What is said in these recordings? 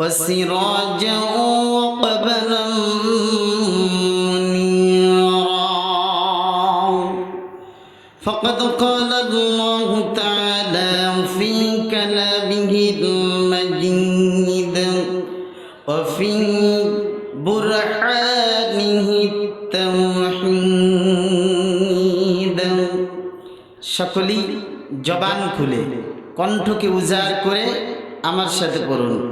وسراجا وقبلا منيرا فقد قال الله تعالى في كلامه المجيد وفي برهانه التوحيد সকলেই জবান খুলে কণ্ঠকে উজাড় করে আমার সাথে পড়ুন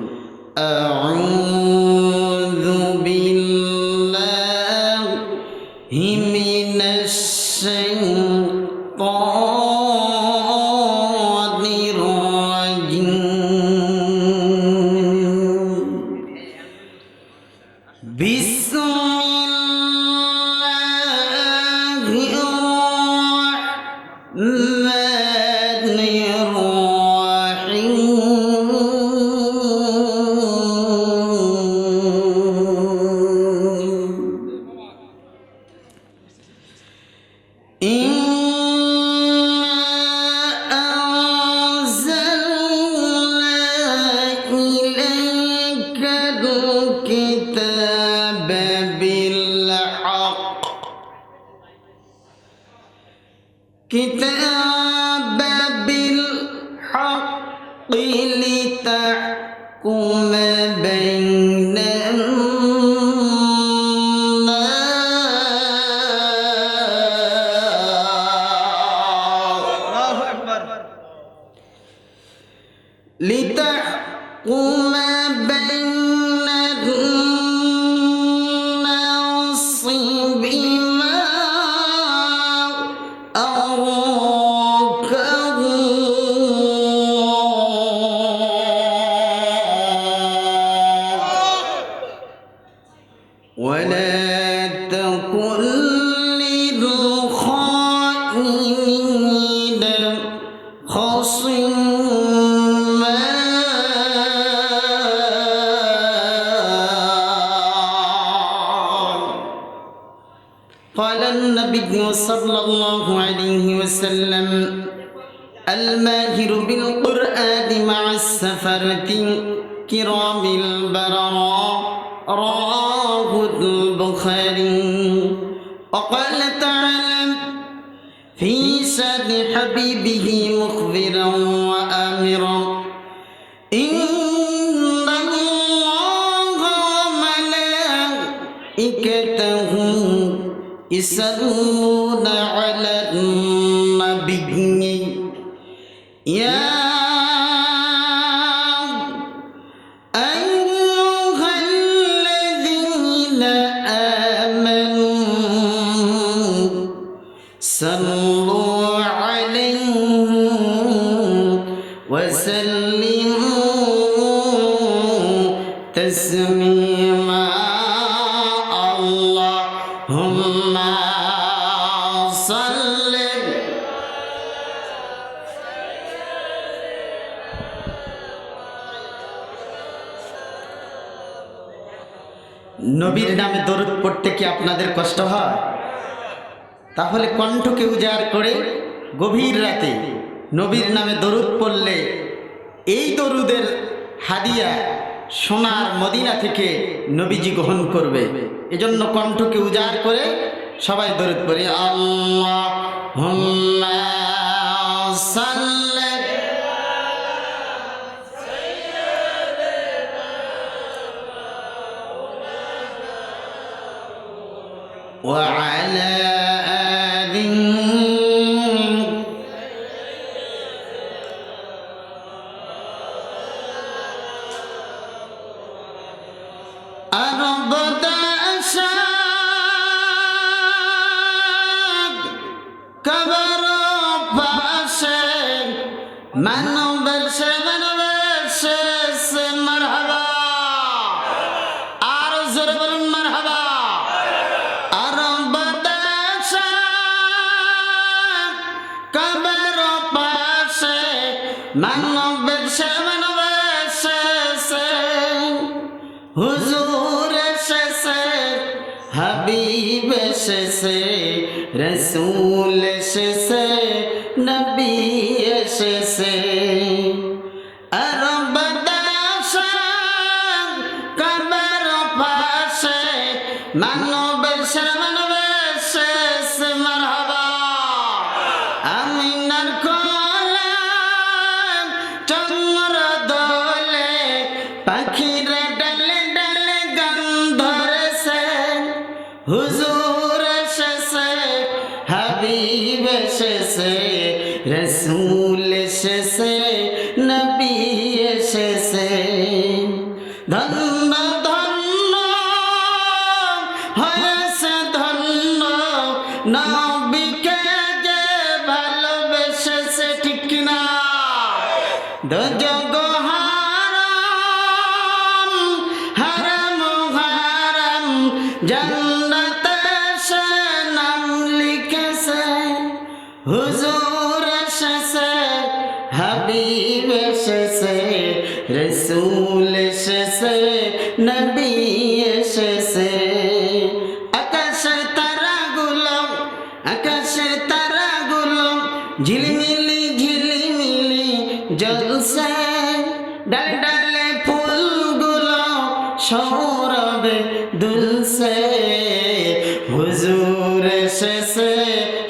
أعوذ em لتحكم بين قال النبي صلى الله عليه وسلم الماهر بالقرآن مع السفرة كرام البررة رواه البخاري. وقال تعالى في شان حبيبه مخبرا يصلون على النبي يا নবীর নামে দরুদ পড়তে কি আপনাদের কষ্ট হয়? তাহলে কণ্ঠকে উজাড় করে গভীর রাতে নবীর নামে দরুদ পড়লে এই দরুদের হাদিয়া সোনার মদিনা থেকে নবীজি গ্রহণ করবে। এজন্য কণ্ঠকে উজাড় করে সবাই দরুদ পড়ে আল্লাহ وعلى হুজুর শেষে হাবিব শেষে রসুল শেষে হুজুর এসেছে, হাবিব এসেছে, রসুল এসেছে, নবী এসেছে। ধন্য ধন্য, হয়েছে ধন্য, নবীকে যে ভালোবেসেছে, ঠিক কিনা? দজগ হারাম হারাম হুজুর এসেছে, হাবিব এসেছে, রসুল এসেছে, নবী এসেছে আকাশের তারাগুলো আকাশের তারাগুলো ঝিলমিলি ঝিলিমিলি জলসে ডালে ডালে ফুলগুলো সৌরভে দুলসে হুজুর এসেছে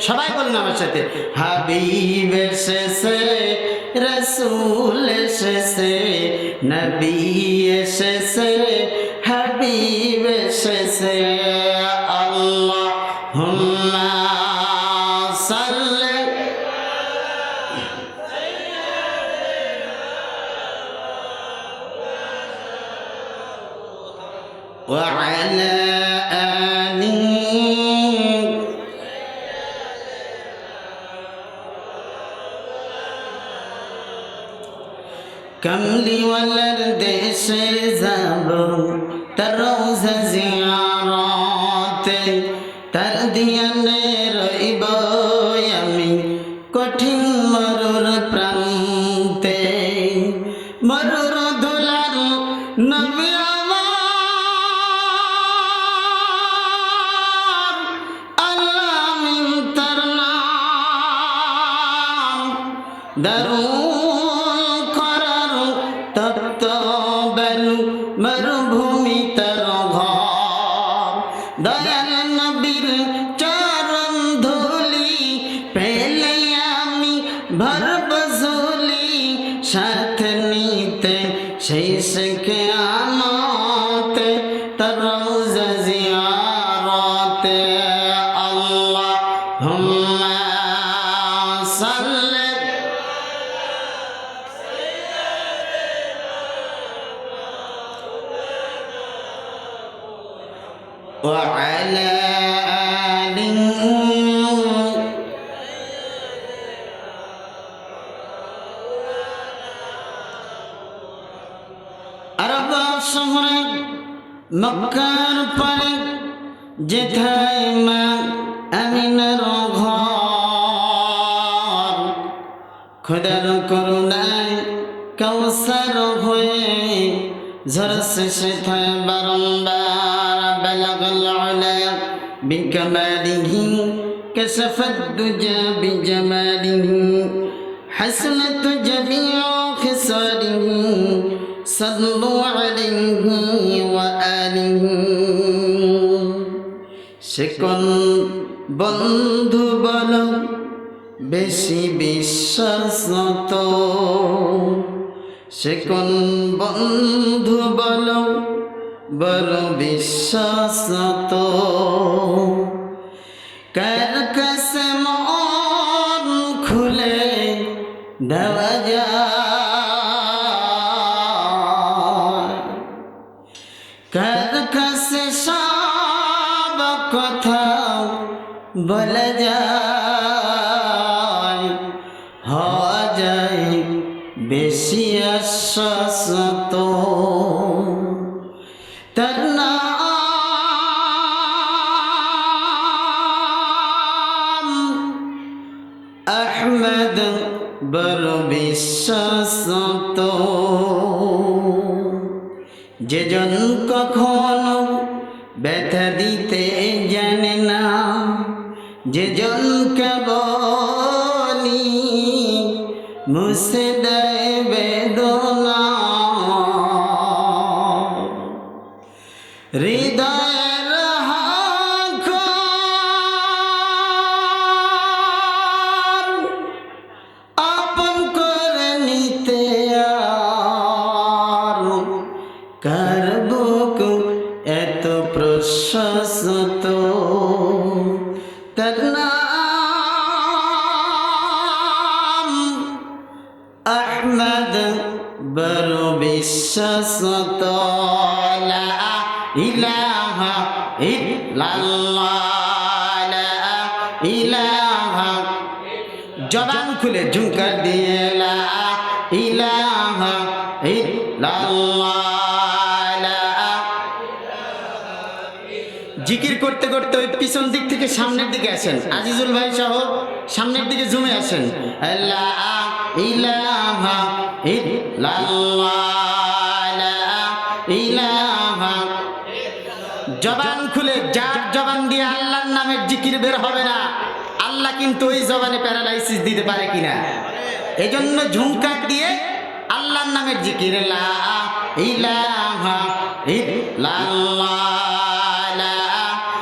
সবাই বলুন আমার সাথে। হাবিব এসেছে রসুল এসেছে নবী এসেছে হাবিব এসেছে কমলি ওয়ালার দেশে যাব তার রোজা জিয়ারতে তার দিয়ানে وعلى آله আরব শহরে মক্কার পরে যেথায় মা আমিনার ঘর খোদার করুণায় কৌসার হয়ে ঝরসে সেথায় বারম্বার বলগল আলা بكماله كشف الدجى بجماله حسنت جميع خصاله صلوا عليه وآله সেকন বন্ধু বল বেশি বিশ্বাস তো সেকন বন্ধু বল বড় বিশ্বাস তো কার মন খুলে দেওয়া যায় সব কথা বলা যায় হওয়া যায় বেশি আশ্বাসত তার ব্যথা দিতে জানে না যেজন কেবলি মুসে দেয় বেদনা। হৃদয়ের নাম আহমদ বড় বিশ্বস্ত ইলাহা ইল্লাল্লাহ জবান খুলে ঝুঁকার দিয়ে ইলাহা ইল্লাল্লাহ। জিকির করতে করতে ওই পিছন দিক থেকে সামনের দিকে আসেন। আজিজুল ভাই সহ সামনের দিকে জুমে আসেন। জবান খুলে, যার জবান দিয়ে আল্লাহর নামের জিকির বের হবে না, আল্লাহ কিন্তু ওই জবানে প্যারালাইসিস দিতে পারে কিনা। এই জন্য ঝুমকার দিয়ে আল্লাহর নামের জিকির, লা ইলাহা ইল্লাল্লাহ।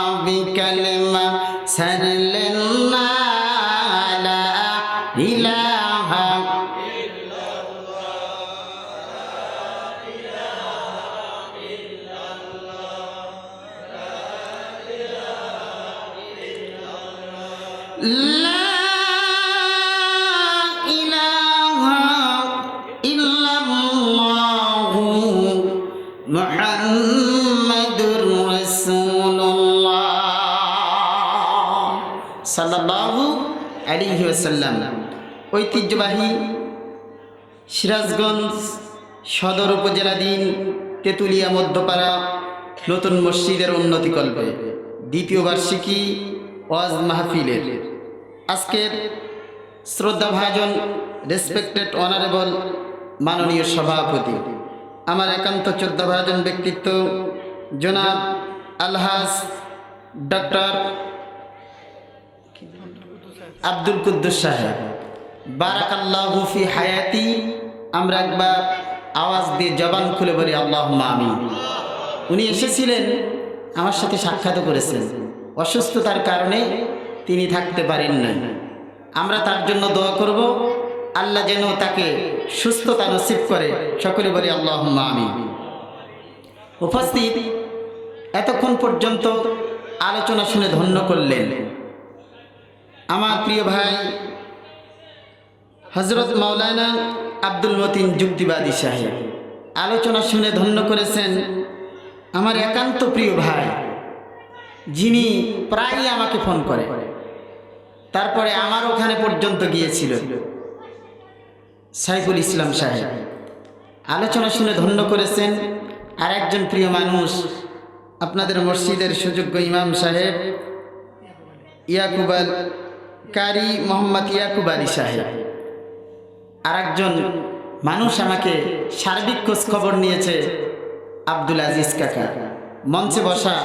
বিপ্লবী কালিমা ওয়াসাল্লাম ঐতিহ্যবাহী সিরাজগঞ্জ সদর উপজেলাধীন তেতুলিয়া মধ্যপাড়া নতুন মসজিদের উন্নতিকল্পে দ্বিতীয় বার্ষিকী ওয়াজ মাহফিলের। আজকের শ্রদ্ধা ভাজন রেসপেক্টেড অনারেবল মাননীয় সভাপতি, আমার একান্ত শ্রদ্ধা ভাজন ব্যক্তিত্ব জনাব আলহাস ডক্টর আব্দুল কুদ্দুস সাহেব, বারাকাল্লাহু ফি হায়াতি, আমরা একবার আওয়াজ দিয়ে জবান খুলে বলি আল্লাহ আমি উনি এসেছিলেন, আমার সাথে সাক্ষাৎ করেছেন। অসুস্থতার কারণে তিনি থাকতে পারেন না আমরা তার জন্য দোয়া করব, আল্লাহ যেন তাকে সুস্থতা নসিব করে। সকলে বলি আল্লাহ আমি উপস্থিত, এতক্ষণ পর্যন্ত আলোচনা শুনে ধন্য করলেন। আমার প্রিয় ভাই হজরত মাওলানা আব্দুল মতিন যুক্তিবাদী সাহেব। আলোচনা শুনে ধন্য করেছেন আমার একান্ত প্রিয় ভাই, যিনি প্রায়ই আমাকে ফোন করে। তারপরে আমার ওখানে পর্যন্ত গিয়েছিল। সাইফুল ইসলাম সাহেব। আলোচনা শুনে ধন্য করেছেন আর একজন প্রিয় মানুষ, আপনাদের মসজিদের সুযোগ্য ইমাম সাহেব ইয়াকুবাল কারি মোহাম্মদ ইয়াকুব আলী সাহেব। আর একজন মানুষ আমাকে সার্বিক খোঁজ খবর নিয়েছে, আব্দুল আজিজ কাকা। মঞ্চে বসা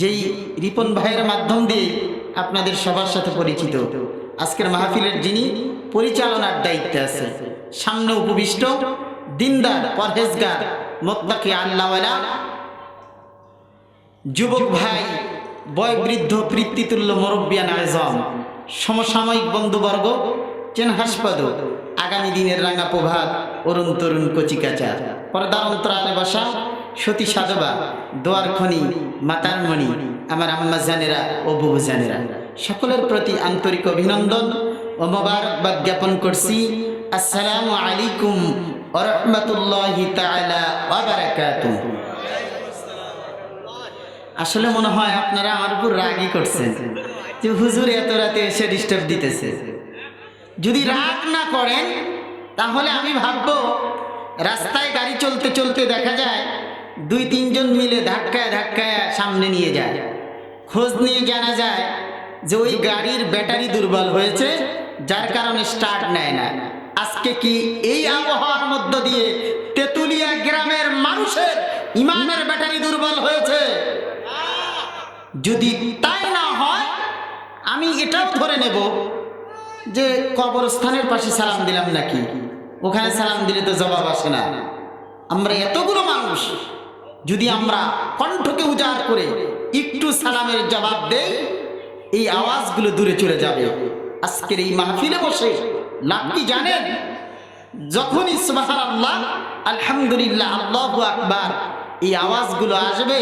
যেই রিপন ভাইয়ের মাধ্যম দিয়ে আপনাদের সবার সাথে পরিচিত। আজকের মাহফিলের যিনি পরিচালনার দায়িত্বে আছে, সামনে উপবিষ্ট দিনদার, পরহেজগার, মোত্তাকি আল্লাহওয়ালা যুবক ভাই, বয়বৃদ্ধ পিতৃতুল্য মরব্বিয়ান আজম। সমসাময়িক বন্ধুবর্গ, চেন হাসপাদ, আগামী দিনের রাঙা প্রভাত, অরুণ তরুণ কচিকাচা, পর্দার অন্তরালে বসা সতী সাধবা, দোয়ার খনি, মাতার মণি, আমার আম্মা জানেরা ও বুবু জানেরা। সকলের প্রতি আন্তরিক অভিনন্দন ও মোবারকবাদ জ্ঞাপন করছি। আসসালামু আলাইকুম ওরহমতুল্লাহি তাআলা ওয়া বারাকাতুহু। আসলে মনে হয় আপনারা আমার উপর রাগই করছেন। যে হুজুর এত রাতে এসে ডিস্টার্ব দিতেছে। যদি রাগ না করেন, তাহলে আমি ভাববো, রাস্তায় গাড়ি চলতে চলতে দেখা যায়, দুই তিনজন মিলে ধাক্কায় ধাক্কায় সামনে নিয়ে যায়। খোঁজ নিয়ে জানা যায় যে ওই গাড়ির ব্যাটারি দুর্বল হয়েছে, যার কারণে স্টার্ট নেয় না। আজকে কি এই আবহাওয়ার মধ্য দিয়ে তেতুলিয়া গ্রামের মানুষের ইমানের ব্যাটারি দুর্বল যদি তাই না হয়, আমি এটাও ধরে নেব যে কবরস্থানের পাশে সালাম দিলাম নাকি? ওখানে সালাম দিলে তো জবাব আসে না। আমরা এতগুলো মানুষ, যদি আমরা কণ্ঠকে উজাড় করে একটু সালামের জবাব দেই, এই আওয়াজগুলো দূরে চলে যাবে। আজকের এই মাহফিলে বসে লাভ জানেন? যখনই সুবাহান আল্লাহ আলহামদুলিল্লাহ, আল্লাহ আকবার, এই আওয়াজগুলো আসবে,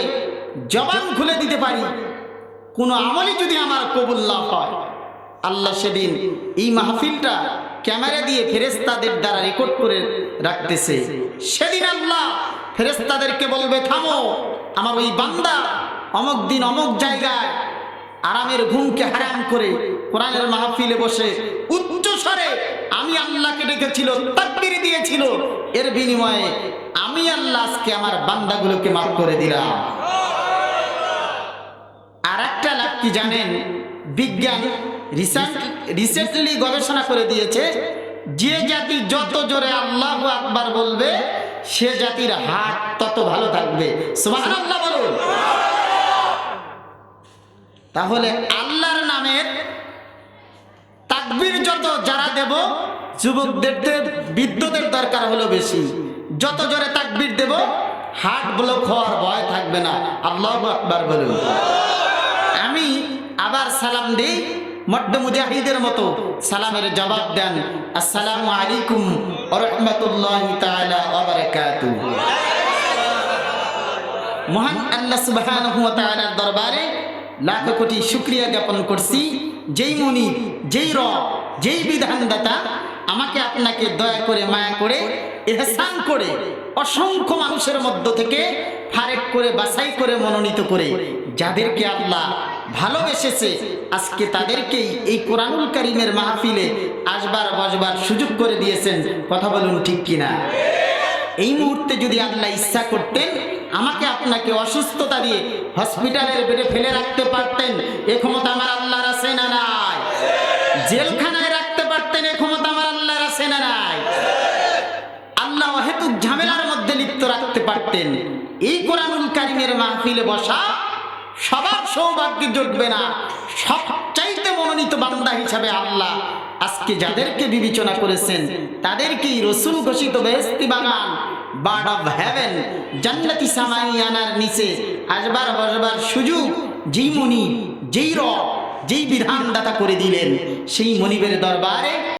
জবান খুলে দিতে পারি। কোনো আমলই যদি আমার কবুল না হয়, আল্লাহ সেদিন এই মাহফিলটা ক্যামেরা দিয়ে ফেরেস্তাদের দ্বারা রেকর্ড করে রাখতেছে। সেদিন আল্লাহ ফেরেস্তাদেরকে বলবে, থামো, আমার ওই বান্দা অমক দিন অমক জায়গায় আরামের ঘুমকে হারাম করে কোরআনের মাহফিলে বসে উচ্চ স্বরে আমি আল্লাহকে ডেকেছিল, তাকবির দিয়েছিল। এর বিনিময়ে আমি আল্লাহ আজকে আমার বান্দাগুলোকে মাফ করে দিলাম। আর একটা লাভ কি জানেন? বিজ্ঞান রিসেন্ট রিসেন্টলি গবেষণা করে দিয়েছে, যে জাতি যত জোরে আল্লাহ আকবার বলবে, সে জাতির হাত তত ভালো থাকবে। তাহলে আল্লাহর নামের তাকবীর যত যারা দেব, যুবকদের বিদ্যুতের দরকার হলো বেশি। যত জোরে তাকবীর দেব হার্ট ব্লক হওয়ার ভয় থাকবে না। আল্লাহ আকবার বলুন। আবার সালাম দিই মড্ড মুজাহিদের মতো। সালামের জবাব দেন, আসসালামু আলাইকুম রহমতুল্লাহ বারাকাতুহু। মহান আল্লাহ তাআলার দরবারে লাখ কোটি শুকরিয়া জ্ঞাপন করছি। যেই মনি, যেই রব, যেই বিধানদাতা আমাকে আপনাকে দয়া করে, মায়া করে, এহসান করে, অসংখ্য মানুষের মধ্য থেকে ফারেক করে, বাছাই করে, মনোনীত করে, যাদেরকে আল্লাহ ভালোবেসেছে। আজকে তাদেরকেই এই কোরআনুল কারিমের মাহফিলে আসবার, বসবার সুযোগ করে দিয়েছেন। কথা বলুন ঠিক কিনা? এই মুহূর্তে যদি আল্লাহ ইচ্ছা করতেন, আমাকে আপনাকে অসুস্থতা দিয়ে হসপিটালের বেডে ফেলে রাখতে পারতেন, এ ক্ষমতা আমার আল্লাহর আছে না নাই? জেলখানায় রাখতে পারতেন, এ ক্ষমতা আমার আল্লাহর আছে না নাই? আল্লাহ অহেতুক ঝামেলার মধ্যে লিপ্ত রাখতে পারতেন। এই কোরআনুল কারিমের মাহফিলে বসা সবার সৌভাগ্য জুটবে না। সবচাইতে মনোনীত বান্দা হিসাবে আল্লাহ আজকে যাদেরকে বিবেচনা করেছেন, তাদেরকেই রসুল ঘোষিত বেহস্তি বাগান বার্ড অফ হ্যাভেন জান্নাতি সামাইয়ানার নিচে আসবার বসবার সুযোগ যেই মনি যেই রব, যেই বিধানদাতা করে দিলেন, সেই মনিবের দরবারে